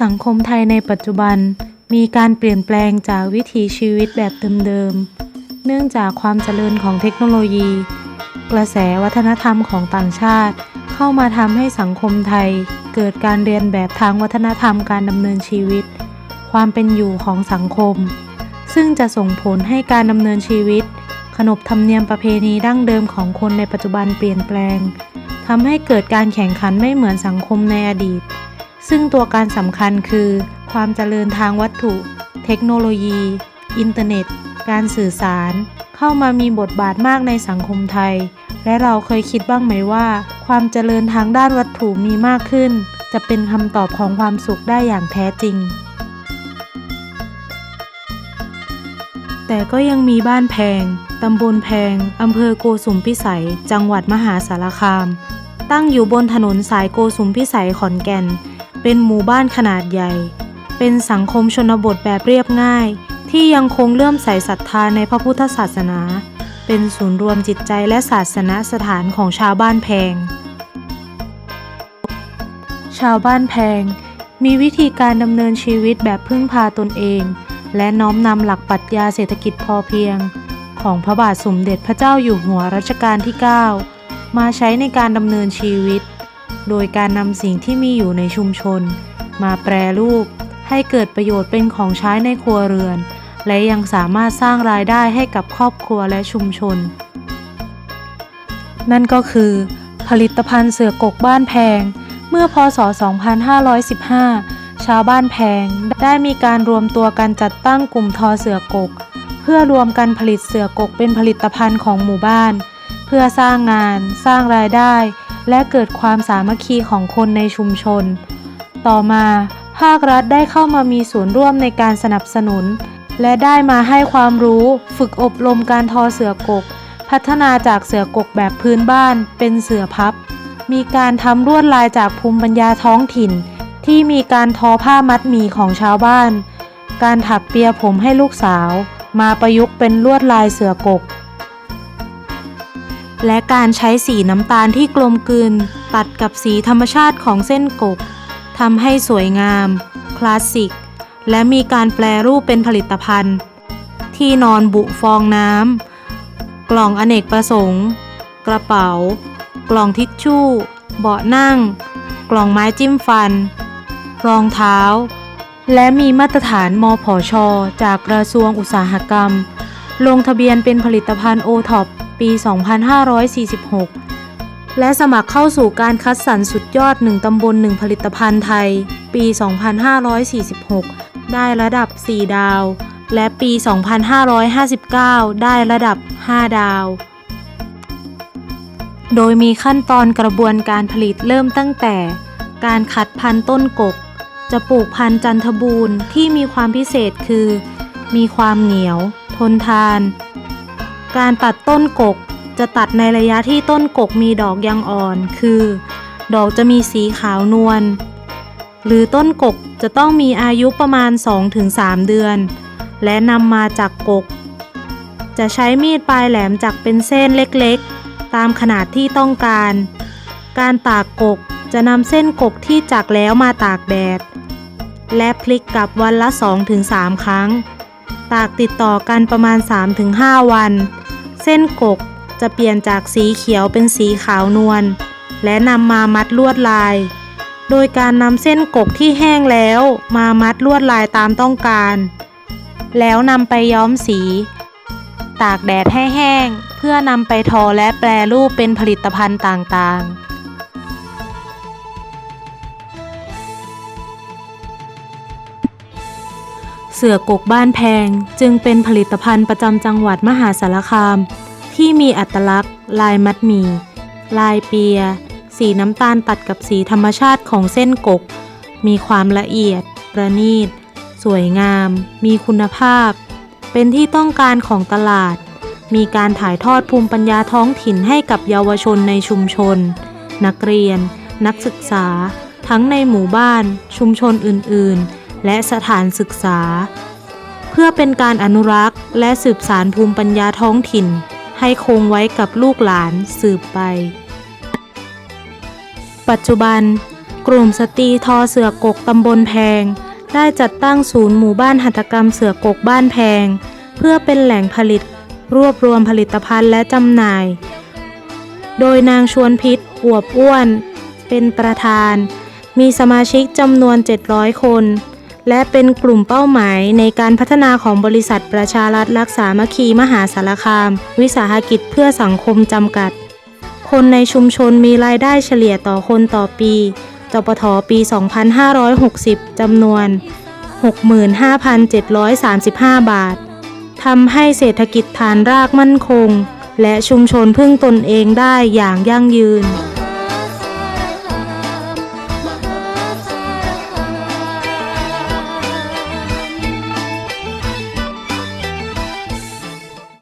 สังคมไทยในปัจจุบันมีการเปลี่ยนแปลงจากวิถีชีวิตแบบเดิมๆ เนื่องจากความเจริญของเทคโนโลยี กระแสวัฒนธรรมของต่างชาติ เข้ามาทำให้สังคมไทย เกิดการเรียนแบบทางวัฒนธรรมการดำเนินชีวิต ความเป็นอยู่ของสังคม ซึ่งจะส่งผลให้การดำเนินชีวิต ขนบธรรมเนียมประเพณีดั้งเดิมของคนในปัจจุบันเปลี่ยนแปลงทำให้เกิดการแข่งขันไม่เหมือนสังคมในอดีต ซึ่งตัวการสำคัญคือ ความเจริญทางวัตถุ เทคโนโลยี อินเทอร์เน็ต การสื่อสาร เข้ามามีบทบาทมากในสังคมไทย และเราเคยคิดบ้างไหมว่า ความเจริญทางด้านวัตถุมีมากขึ้น จะเป็นคำตอบของความสุขได้อย่างแท้จริง แต่ก็ยังมีบ้านแพงตำบลแพงอำเภอโกสุมพิสัย จังหวัดมหาสารคาม ตั้งอยู่บนถนนสายโกสุมพิสัยขอนแก่น เป็นหมู่บ้านขนาดใหญ่ เป็นสังคมชนบทแบบเรียบง่าย ที่ยังคงเลื่อมใสศรัทธาในพระพุทธศาสนา เป็นศูนย์รวมจิตใจและศาสนสถานของชาวบ้านแพง ชาวบ้านแพง มีวิธีการดำเนินชีวิตแบบพึ่งพาตนเอง และน้อมนำหลักปรัชญาเศรษฐกิจพอเพียง ของพระบาทสมเด็จพระเจ้าอยู่หัวรัชกาลที่ 9 มาใช้ในการดำเนินชีวิต โดยการนำสิ่งที่มีอยู่ในชุมชน มาแปรรูป ให้เกิดประโยชน์เป็นของใช้ในครัวเรือน และยังสามารถสร้างรายได้ให้กับครอบครัวและชุมชน นั่นก็คือ ผลิตภัณฑ์เสือกกบ้านแพง เมื่อพศ 2515 ชาวบ้านแพงได้มีการรวมตัวกันจัดตั้งกลุ่มทอเสือกก เพื่อรวมกันผลิตเสือกกเป็นผลิตภัณฑ์ของหมู่บ้าน เพื่อสร้างงาน สร้างรายได้ และเกิดความสามัคคีของคนในชุมชน ต่อมาภาครัฐได้เข้ามามีส่วนร่วมในการสนับสนุน และได้มาให้ความรู้ฝึกอบรมการทอเสือกก พัฒนาจากเสือกกแบบพื้นบ้านเป็นเสือพับ มีการทำลวดลายจากภูมิปัญญาท้องถิ่น ที่มีการทอผ้ามัดหมี่ของชาวบ้าน การถักเปียผมให้ลูกสาว มาประยุกต์เป็นลวดลายเสือกก และการใช้สีน้ำตาลที่กลมกลืน ตัดกับสีธรรมชาติของเส้นกกทำให้สวยงาม คลาสสิก และมีการแปลรูปเป็นผลิตภัณฑ์ ที่นอนบุฟองน้ำ กล่องอเนกประสงค์ กระเป๋า กล่องทิชชู่ เบาะนั่ง กล่องไม้จิ้มฟัน รองเท้า และมีมาตรฐานมพชจากกระทรวงอุตสาหกรรม ลงทะเบียนเป็นผลิตภัณฑ์โอท็อป ปี 2546 และสมัครเข้าสู่การคัดสรรสุดยอด 1 ตำบล 1 ผลิตภัณฑ์ไทย ปี 2546 ได้ระดับ 4 ดาว และปี 2559 ได้ระดับ 5 ดาว โดยมีขั้นตอนกระบวนการผลิตเริ่มตั้งแต่ การคัดพันธุ์ต้นกก จะปลูกพันธุ์จันทบูรณ์ที่มีความพิเศษคือ มีความเหนียว ทนทาน การตัดต้นกกจะตัดในระยะที่ต้นกกมีดอกยังอ่อน คือ ดอกจะมีสีขาวนวล หรือต้นกกจะต้องมีอายุประมาณ 2-3 เดือน และนำมาจากกก จะใช้มีดปลายแหลมจักเป็นเส้นเล็กๆ ตามขนาดที่ต้องการ การตากกกจะนำเส้นกกที่จักแล้วมาตากแดด และพลิกกลับวันละ 2-3 ครั้ง ตากติดต่อกันประมาณ 3-5 วัน ส้นกกจะเปลี่ยนจากสีเขียวเป็นสีขาวนวลและนำมามัดลวดลาย โดยการนำเส้นกกที่แห้งแล้วมามัดลวดลายตามต้องการ แล้วนำไปย้อมสี ตากแดดให้แห้ง เพื่อนำไปทอและแปรรูปเป็นผลิตภัณฑ์ต่างๆเสือกกบ้านแพงจึงเป็นผลิตภัณฑ์ประจำจังหวัดมหาสารคาม ที่มีอัตลักษณ์ ลายมัดหมี่ลายเปีย สีน้ำตาลตัดกับสีธรรมชาติของเส้นกก มีความละเอียด ประณีต สวยงาม มีคุณภาพ เป็นที่ต้องการของตลาด มีการถ่ายทอดภูมิปัญญาท้องถิ่นให้กับเยาวชนในชุมชน นักเรียน นักศึกษา ทั้งในหมู่บ้าน ชุมชนอื่น ๆ และสถานศึกษา เพื่อเป็นการอนุรักษ์ และสืบสารภูมิปัญญาท้องถิ่น ให้คงไว้กับลูกหลานสืบไป ปัจจุบัน กลุ่มสตรีทอเสือกกตำบลแพง ได้จัดตั้งศูนย์หมู่บ้านหัตถกรรมเสือกกบ้านแพง เพื่อเป็นแหล่งผลิตรวบรวมผลิตภัณฑ์และจำหน่าย โดยนางชวนพิษอวบอ้วน เป็นประธาน มีสมาชิกจำนวน 700 คน และเป็นกลุ่มเป้าหมายในการพัฒนาของบริษัทประชารัฐรักษามัคคีมหาสารคาม วิสาหกิจเพื่อสังคมจำกัด คนในชุมชนมีรายได้เฉลี่ยต่อคนต่อปีจปทปี 2560 จำนวน 65,735 บาท ทำให้เศรษฐกิจฐานรากมั่นคง และชุมชนพึ่งตนเองได้อย่างยั่งยืน